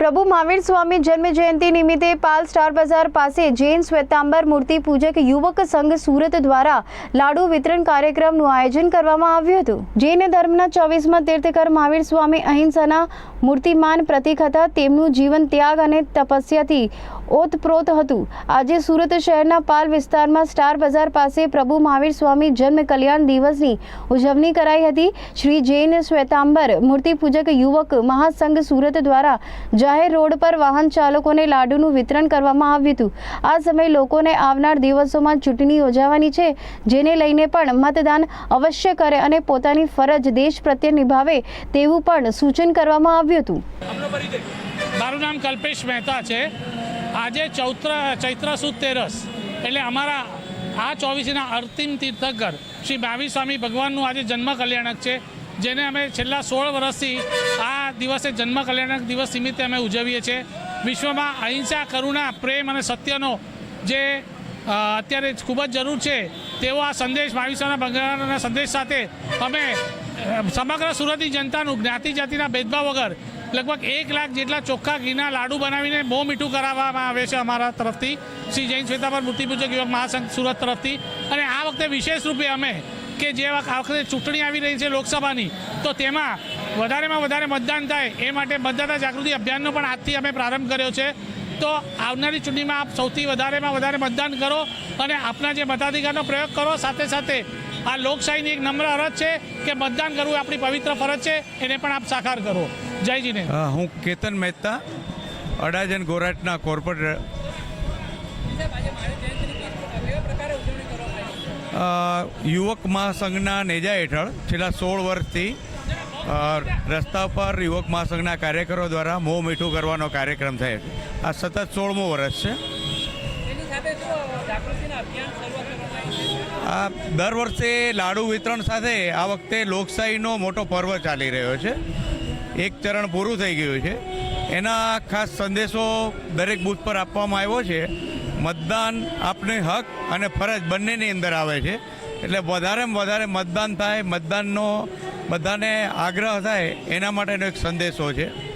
પ્રભુ મહાવીર સ્વામી જન્મ જયંતિ નિમિત્તે પાલ સ્ટાર બજાર પાસે જૈન શ્વેતાંબર મૂર્તિ પૂજક યુવક સંઘ સુરત દ્વારા લાડુ વિતરણ કાર્યક્રમનું આયોજન કરવામાં આવ્યું હતું. જૈન ધર્મના ચોવીસમાં તીર્થકર મહાવીર સ્વામી અહિંસાના મૂર્તિમાન પ્રતીક હતા. તેમનું જીવન ત્યાગ અને તપસ્યાથી ઓતપ્રોત હતું. આજે સુરત શહેરના પાલ વિસ્તારમાં સ્ટાર બજાર પાસે પ્રભુ મહાવીર સ્વામી જન્મ કલ્યાણ દિવસની ઉજવણી કરાઈ હતી. શ્રી જૈન શ્વેતાંબર મૂર્તિ પૂજક યુવક મહાસંઘ સુરત દ્વારા જાહેર રોડ પર વાહન ચાલકોને લાડુનું વિતરણ કરવામાં આવ્યું હતું. આ સમયે લોકોને આવનાર દિવસોમાં ચૂંટણી યોજાવાની છે, જેને લઈને પણ મતદાન અવશ્ય કરે અને પોતાની ફરજ દેશ પ્રત્યે નિભાવે તેવું પણ સૂચન કરવામાં આવ્યું હતું. મારું નામ કલ્પેશ મહેતા છે. આજે ચૌત્ર ચૈત્ર સુદ તેરસ, એટલે અમારા આ ચોવીસના અંતિમ તીર્થંકર શ્રી બાવી સ્વામી ભગવાનનું આજે જન્મ કલ્યાણક છે. જેને અમે છેલ્લા સોળ વર્ષથી આ દિવસે જન્મ કલ્યાણક દિવસ નિમિત્તે અમે ઉજવીએ છીએ. વિશ્વમાં અહિંસા, કરુણા, પ્રેમ અને સત્યનો જે અત્યારે ખૂબ જ જરૂર છે, તેવો આ સંદેશ માવિસાના ભગવાનના સંદેશ સાથે અમે સમગ્ર સુરતની જનતાનું, જ્ઞાતિ જાતિના ભેદભાવ વગર લગભગ એક લાખ જેટલા ચોખ્ખા ઘીના લાડુ બનાવીને બહુ મીઠું કરાવવામાં આવે છે અમારા તરફથી. શ્રી જૈન શ્વેતાપર મૂર્તિપૂજક યુવક મહાસંઘ સુરત તરફથી. અને આ વખતે વિશેષ રૂપે અમે કે જે વખત ચૂંટણી આવી રહી છે લોકસભાની તો તેમાં વધારેમાં વધારે મતદાન થાય એ માટે મતદાતા જાગૃતિ અભિયાનનો પણ આજથી અમે પ્રારંભ કર્યો છે. તો આવનારી ચૂંટણીમાં આપ સૌથી વધારેમાં વધારે મતદાન કરો અને આપના જે મતાધિકારનો પ્રયોગ કરો સાથે સાથે આ લોકશાહીની એક નમ્ર અરજ છે કે મતદાન કરવું આપણી પવિત્ર ફરજ છે એને પણ આપ સાકાર કરો. જય જીને. અ, હું કેતન મહેતા અડાજન ગોરાટના કોર્પોરેટર. યુવક મહાસંઘના નેજા હેઠળ છેલ્લા સોળ વર્ષથી રસ્તા પર યુવક મહાસંઘના કાર્યકરો દ્વારા મોં મીઠું કરવાનો કાર્યક્રમ થયો આ સતત સોળમો વર્ષ છે. આ દર વર્ષે લાડુ વિતરણ સાથે આ વખતે લોકશાહીનો મોટો પર્વ ચાલી રહ્યો છે. એક ચરણ પૂરું થઈ ગયું છે. એના ખાસ સંદેશો દરેક બૂથ પર આપવામાં આવ્યો છે. મતદાન આપણી હક અને ફરજ બંનેની અંદર આવે છે. એટલે વધારેમાં વધારે મતદાન થાય, મતદાનનો બધાને આગ્રહ થાય, એના માટેનો એક સંદેશો છે.